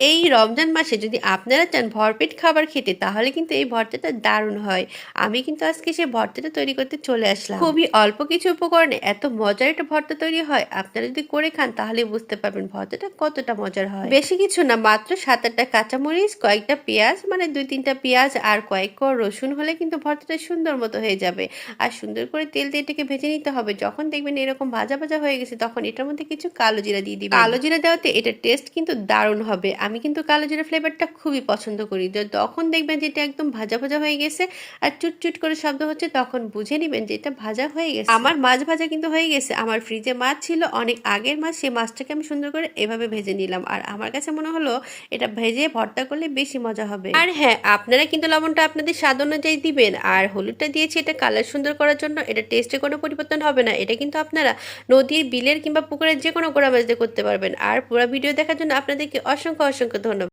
এই রমজান মাসে যদি আপনারা চান ভরপেট খাবার খেতে, তাহলে কিন্তু এই ভর্তাটা দারুণ হয়। আমি কিন্তু আজকে সেই ভর্তাটা তৈরি করতে চলে আসলাম। খুবই অল্প কিছু উপকরণে এত মজার একটা ভর্তা তৈরি হয়, আপনারা যদি করে খান, তাহলে বুঝতে পারবেন ভর্তাটা কতটা মজার হয়। বেশি কিছু না, মাত্র সাত আটটা কাঁচামরিচ, কয়েকটা পেঁয়াজ মানে দুই তিনটা পেঁয়াজ আর কয়েক কোয়া রসুন হলে কিন্তু ভর্তাটা সুন্দর মতো হয়ে যাবে। আর সুন্দর করে তেল দিয়ে এটাকে ভেজে নিতে হবে। যখন দেখবেন এরকম ভাজা ভাজা হয়ে গেছে, তখন এটার মধ্যে কিছু কালো জিরা দিয়ে দিবেন। কালো জিরা দেওয়াতে এটার টেস্ট কিন্তু দারুণ হবে। আমি কিন্তু কালো জিরা ফ্লেভারটা খুবই পছন্দ করি। তো তখন দেখবেন যে এটা একদম ভাজা ভাজা হয়ে গেছে আর চুটচুট করে শব্দ হচ্ছে তখন বুঝে নেবেন যে এটা ভাজা হয়ে গেছে। আমার মাছ ভাজা কিন্তু হয়ে গেছে। আমার ফ্রিজে মাছ ছিল, অনেক আগের মাছ, সেই মাছটাকে আমি সুন্দর করে এভাবে ভেজে নিলাম। আর আমার কাছে মনে হলো এটা ভেজে ভর্তা করলে বেশি মজা হবে। আর হ্যাঁ আপনারা কিন্তু লবণটা আপনাদের স্বাদ অনুযায়ী দিবেন। আর হলুদটা দিয়েছি, এটা কালার সুন্দর করার জন্য। এটা টেস্টে কোনো পরিবর্তন হবে না। এটা কিন্তু আপনারা নদীর বিলের কিংবা পুকুরের যে কোনো গোড়া মাছ দিয়ে করতে পারবেন। আর পুরো ভিডিও দেখার জন্য আপনাদেরকে অসংখ্য অসংখ্য ধন্যবাদ।